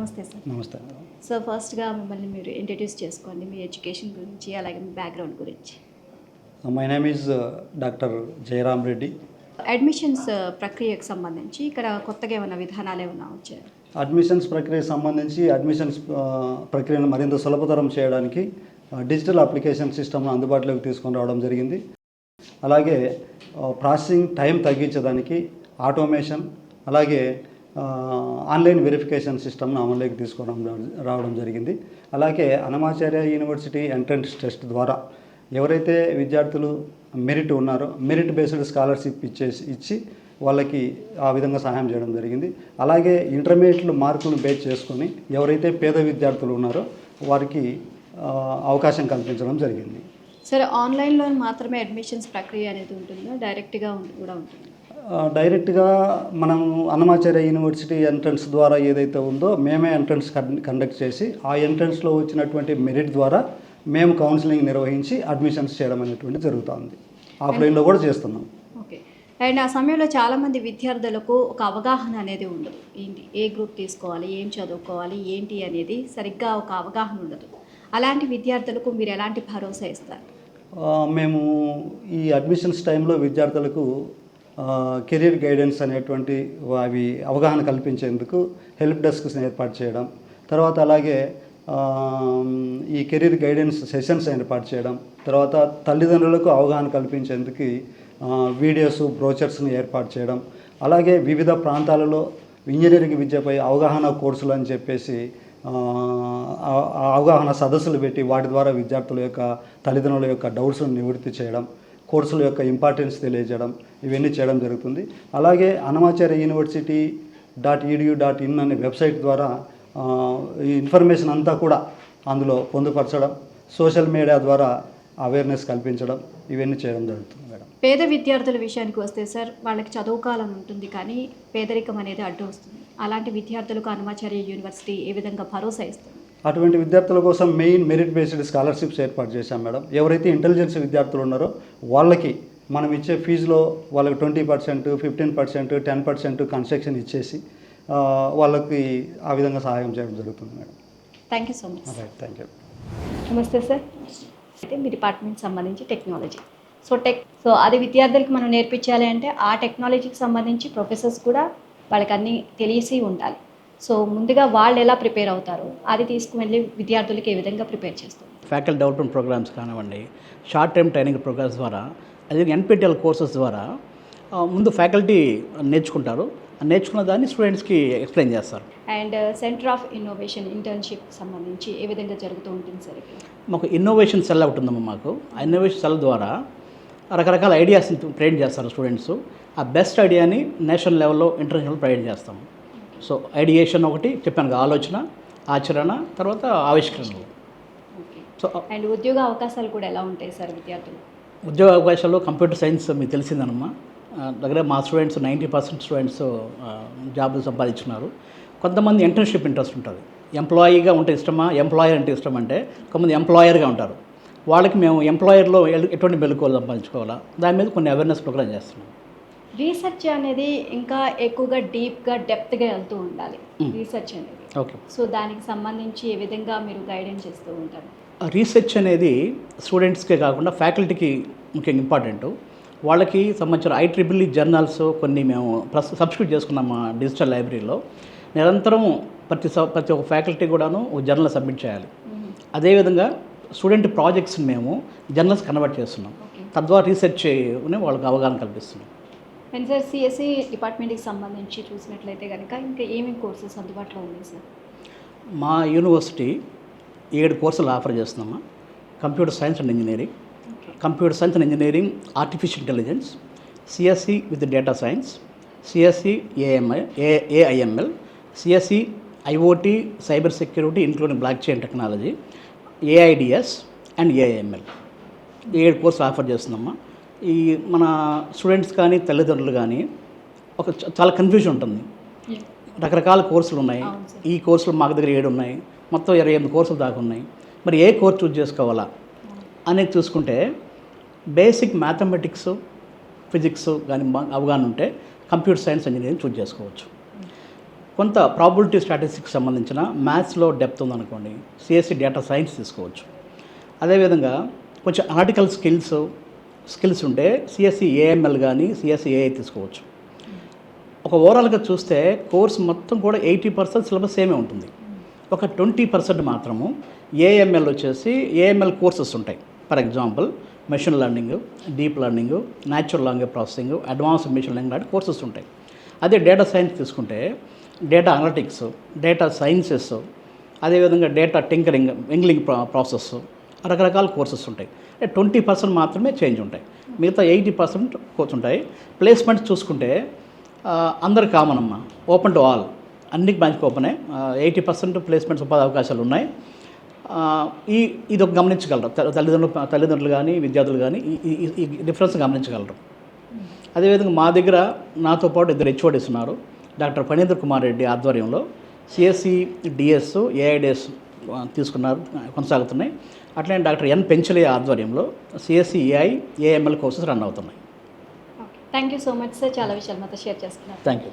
నమస్తే సార్. నమస్తే. సో ఫస్ట్గా మిమ్మల్ని మీరు ఇంట్రడ్యూస్ చేసుకోండి మీ ఎడ్యుకేషన్ గురించి అలాగే మీ బ్యాక్గ్రౌండ్ గురించి. My name is doctor Jayaram Reddy. Admissions ప్రక్రియకు సంబంధించి ఇక్కడ కొత్తగా ఏమైనా విధానాలు ఏమైనా వచ్చాయి? అడ్మిషన్స్ ప్రక్రియకు సంబంధించి అడ్మిషన్స్ ఆ, ప్రక్రియను మరింత సులభతరం చేయడానికి డిజిటల్ అప్లికేషన్ సిస్టమ్ను అందుబాటులోకి తీసుకొని రావడం జరిగింది. అలాగే ప్రాసెసింగ్ టైం తగ్గించడానికి ఆటోమేషన్ అలాగే ఆన్లైన్ వెరిఫికేషన్ సిస్టమ్ను అమలులోకి తీసుకోవడం రావడం జరిగింది. అలాగే అనమాచార్య యూనివర్సిటీ ఎంట్రన్స్ టెస్ట్ ద్వారా ఎవరైతే విద్యార్థులు మెరిట్ ఉన్నారో మెరిట్ బేస్డ్ స్కాలర్షిప్ ఇచ్చేసి ఇచ్చి వాళ్ళకి ఆ విధంగా సహాయం చేయడం జరిగింది. అలాగే ఇంటర్మీడియట్లు మార్కులు బేస్ చేసుకొని ఎవరైతే పేద విద్యార్థులు ఉన్నారో వారికి అవకాశం కల్పించడం జరిగింది. సరే ఆన్లైన్లో మాత్రమే అడ్మిషన్స్ ప్రక్రియ అనేది ఉంటుందా? డైరెక్ట్గా కూడా ఉంటుంది? డైరెక్ట్గా మనం అన్నమాచార్య యూనివర్సిటీ ఎంట్రన్స్ ద్వారా ఏదైతే ఉందో మేమే ఎంట్రన్స్ కండక్ట్ చేసి ఆ ఎంట్రన్స్లో వచ్చినటువంటి మెరిట్ ద్వారా మేము కౌన్సిలింగ్ నిర్వహించి అడ్మిషన్స్ చేయడం అనేటువంటి జరుగుతుంది. ఆఫ్లైన్లో కూడా చేస్తున్నాం. ఓకే. అండ్ ఆ సమయంలో చాలామంది విద్యార్థులకు ఒక అవగాహన అనేది ఉండదు. ఏంటి? ఏ గ్రూప్ తీసుకోవాలి? ఏం చదువుకోవాలి? ఏంటి అనేది సరిగ్గా ఒక అవగాహన ఉండదు. అలాంటి విద్యార్థులకు మీరు ఎలాంటి భరోసా ఇస్తారు? మేము ఈ అడ్మిషన్స్ టైంలో విద్యార్థులకు కెరీర్ గైడెన్స్ అనేటువంటి అవి అవగాహన కల్పించేందుకు హెల్ప్ డెస్క్స్ ఏర్పాటు చేయడం తర్వాత అలాగే ఈ కెరీర్ గైడెన్స్ సెషన్స్ ఏర్పాటు చేయడం తర్వాత తల్లిదండ్రులకు అవగాహన కల్పించేందుకు వీడియోస్ బ్రోచర్స్ని ఏర్పాటు చేయడం అలాగే వివిధ ప్రాంతాలలో ఇంజనీరింగ్ విద్యపై అవగాహన కోర్సులు అని చెప్పేసి ఆ అవగాహన సదస్సులు పెట్టి వాటి ద్వారా విద్యార్థుల యొక్క తల్లిదండ్రుల యొక్క డౌట్స్ను నివృత్తి చేయడం కోర్సుల యొక్క ఇంపార్టెన్స్ తెలియజేయడం ఇవన్నీ చేయడం జరుగుతుంది. అలాగే Annamacharya university dot edu dot in అనే వెబ్సైట్ ద్వారా ఈ ఇన్ఫర్మేషన్ అంతా కూడా అందులో పొందుపరచడం సోషల్ మీడియా ద్వారా అవేర్నెస్ కల్పించడం ఇవన్నీ చేయడం జరుగుతుంది మేడం. పేద విద్యార్థుల విషయానికి వస్తే సార్ వాళ్ళకి చదువుకోవాలని ఉంటుంది కానీ పేదరికం అనేది అడ్డు వస్తుంది. అలాంటి విద్యార్థులకు అనమాచార్య యూనివర్సిటీ ఏ విధంగా భరోసా ఇస్తుంది? అటువంటి విద్యార్థుల కోసం మెయిన్ మెరిట్ బేస్డ్ స్కాలర్షిప్స్ ఏర్పాటు చేశాం మేడం. ఎవరైతే ఇంటెలిజెన్స్ విద్యార్థులు ఉన్నారో వాళ్ళకి మనం ఇచ్చే ఫీజులో వాళ్ళకి twenty percent fifteen percent ten percent construction ఇచ్చేసి ఆ, వాళ్ళకి ఆ విధంగా సహాయం చేయడం జరుగుతుంది madam. Thank you so much right thank you నమస్తే సార్. అయితే మీ డిపార్ట్మెంట్ సంబంధించి టెక్నాలజీ. సో టెక్ సో అది విద్యార్థులకు మనం నేర్పించాలి అంటే ఆ టెక్నాలజీకి సంబంధించి ప్రొఫెసర్స్ కూడా వాళ్ళకి అన్నీ తెలిసి ఉండాలి. సో ముందుగా వాళ్ళు ఎలా ప్రిపేర్ అవుతారు? అది తీసుకువెళ్ళి విద్యార్థులకి ఏ విధంగా ప్రిపేర్ చేస్తారు? ఫ్యాకల్టీ డెవలప్మెంట్ ప్రోగ్రామ్స్ కానివ్వండి షార్ట్ టర్మ్ ట్రైనింగ్ ప్రోగ్రామ్స్ ద్వారా అదే ఎన్పిటిఎల్ కోర్సెస్ ద్వారా ముందు ఫ్యాకల్టీ నేర్చుకుంటారు. నేర్చుకున్న దాన్ని స్టూడెంట్స్కి ఎక్స్ప్లెయిన్ చేస్తారు. And centre of innovation internship సంబంధించి ఏ విధంగా జరుగుతూ ఉంటుంది సార్ మాకు ఇన్నోవేషన్ సెల్ ఒకటి ఉందమ్మా మాకు. ఆ ఇన్నోవేషన్ సెల్ ద్వారా రకరకాల ఐడియాస్ని ట్రైన్ చేస్తారు స్టూడెంట్స్ ఆ బెస్ట్ ఐడియాని నేషనల్ లెవెల్లో ఇంటర్నేషనల్ ప్రొవైడ్ చేస్తాం సో ఐడియేషన్ ఒకటి చెప్పాను ఆలోచన ఆచరణ తర్వాత ఆవిష్కరణలు. సో అండ్ ఉద్యోగ అవకాశాలు కూడా ఎలా ఉంటాయి సార్ విద్యార్థులు? ఉద్యోగ అవకాశాల్లో కంప్యూటర్ సైన్స్ మీకు తెలిసిందనమ్మా. దగ్గర మా స్టూడెంట్స్ నైంటీ పర్సెంట్ స్టూడెంట్స్ జాబులు సంపాదించున్నారు. కొంతమంది ఇంటర్న్షిప్ ఇంట్రెస్ట్ ఉంటుంది. ఎంప్లాయీగా ఉంటే ఇష్టమా? ఎంప్లాయర్ అంటే ఇష్టం అంటే కొంతమంది ఎంప్లాయర్గా ఉంటారు. వాళ్ళకి మేము ఎంప్లాయర్లో ఎటువంటి మెలకువలు సంపాదించుకోవాలా? దాని మీద కొన్ని అవేర్నెస్ ప్రోగ్రామ్ చేస్తున్నాం. రీసెర్చ్ అనేది ఇంకా ఎక్కువగా డీప్గా డెప్త్గా వెళ్తూ ఉండాలి. రీసెర్చ్ అనేది. ఓకే సో దానికి సంబంధించి ఏ విధంగా మీరు గైడెన్స్ చేస్తూ ఉంటారు? రీసెర్చ్ అనేది స్టూడెంట్స్కే కాకుండా ఫ్యాకల్టీకి ముఖ్యంగా ఇంపార్టెంట్ వాళ్ళకి సంబంధించిన ఐ ట్రిపుల్ జర్నల్స్ కొన్ని మేము ప్రస్ సబ్స్క్రైబ్ చేసుకున్నాం మా డిజిటల్ లైబ్రరీలో నిరంతరం ప్రతి ప్రతి ఒక్క ఫ్యాకల్టీ కూడాను ఒక జర్నల్ సబ్మిట్ చేయాలి. అదేవిధంగా స్టూడెంట్ ప్రాజెక్ట్స్ని మేము జర్నల్స్ కన్వర్ట్ చేస్తున్నాం. తద్వారా రీసెర్చ్ వాళ్ళకి అవగాహన కల్పిస్తున్నాం. అండ్ సార్ సిఎస్సి డిపార్ట్మెంట్కి సంబంధించి చూసినట్లయితే కనుక ఇంకా ఏమేమి కోర్సెస్ అందుబాటులో ఉన్నాయి సార్? మా యూనివర్సిటీ ఏడు కోర్సులు ఆఫర్ చేస్తున్నామా. Computer science and engineering computer science and engineering artificial intelligence CSE with data science CSE AMI A AIML CSE IoT cyber security including blockchain technology AIDS and AIML. ఏడు కోర్సులు offer చేస్తున్నామా. ఈ మన students కానీ తల్లిదండ్రులు కానీ ఒక చాలా కన్ఫ్యూజన్ ఉంటుంది. రకరకాల కోర్సులు ఉన్నాయి. ఈ కోర్సులు మాకు దగ్గర ఏడు ఉన్నాయి. మొత్తం ఇరవై ఎనిమిది కోర్సులు దాకా ఉన్నాయి. మరి ఏ కోర్స్ చూస్ చేసుకోవాలా? అనేది చూసుకుంటే బేసిక్ మ్యాథమెటిక్స్ ఫిజిక్స్ కానీ అవగాహన ఉంటే కంప్యూటర్ సైన్స్ ఇంజనీరింగ్ చూస్ చేసుకోవచ్చు. కొంత ప్రాబిలిటీ స్టాటిస్టిక్స్ సంబంధించిన మ్యాథ్స్లో డెప్త్ ఉందనుకోండి సిఎస్సి డేటా సైన్స్ తీసుకోవచ్చు. అదేవిధంగా కొంచెం అనలిటికల్ స్కిల్స్ స్కిల్స్ ఉంటే సిఎస్సి ఏఎంఎల్ కానీ సిఎస్సి ఏఐ తీసుకోవచ్చు. ఒక ఓవరాల్గా చూస్తే కోర్స్ మొత్తం కూడా ఎయిటీ పర్సెంట్ సిలబస్ సేమే ఉంటుంది. ఒక ట్వంటీ పర్సెంట్ మాత్రము ఏఎంఎల్ వచ్చేసి ఏఎంఎల్ కోర్సెస్ ఉంటాయి. For example machine learning deep learning natural language processing advance machine learning లాంటి కోర్సెస్ ఉంటాయి. అదే డేటా సైన్స్ తీసుకుంటే డేటా అనలిటిక్స్ డేటా సైన్సెస్ అదేవిధంగా డేటా టింకరింగ్ ఎంగ్లింగ్ ప్రాసెస్ రకరకాల కోర్సెస్ ఉంటాయి. ట్వంటీ పర్సెంట్ మాత్రమే చేంజ్ ఉంటాయి. మిగతా ఎయిటీ పర్సెంట్ కోర్స్ ఉంటాయి. ప్లేస్మెంట్స్ చూసుకుంటే అందరు కామన్ అమ్మ. ఓపెన్ టు ఆల్ అన్ని బ్రాంచ్కి ఓపెనే ఎయిటీ పర్సెంట్ ప్లేస్మెంట్స్ ఉపాధి అవకాశాలు ఉన్నాయి. ఈ ఇది ఒక గమనించగలరు తల్లిదండ్రులు తల్లిదండ్రులు కానీ విద్యార్థులు కానీ ఈ- డిఫరెన్స్ గమనించగలరు. అదేవిధంగా మా దగ్గర నాతో పాటు ఇద్దరు హెచ్ఓడిస్ ఉన్నారు. డాక్టర్ ఫణీంద్ర కుమార్ రెడ్డి ఆధ్వర్యంలో. సిఎస్సి డిఎస్ ఏఐడిఎస్ తీసుకున్నారు కొనసాగుతున్నాయి. అట్లనే డాక్టర్ ఎన్ పెంచలే ఆధ్వర్యంలో CSE AI AML courses run అవుతున్నాయి. Thank you so much sir చాలా విషయాలు మాతో షేర్ చేసుకున్నారు థ్యాంక్ యూ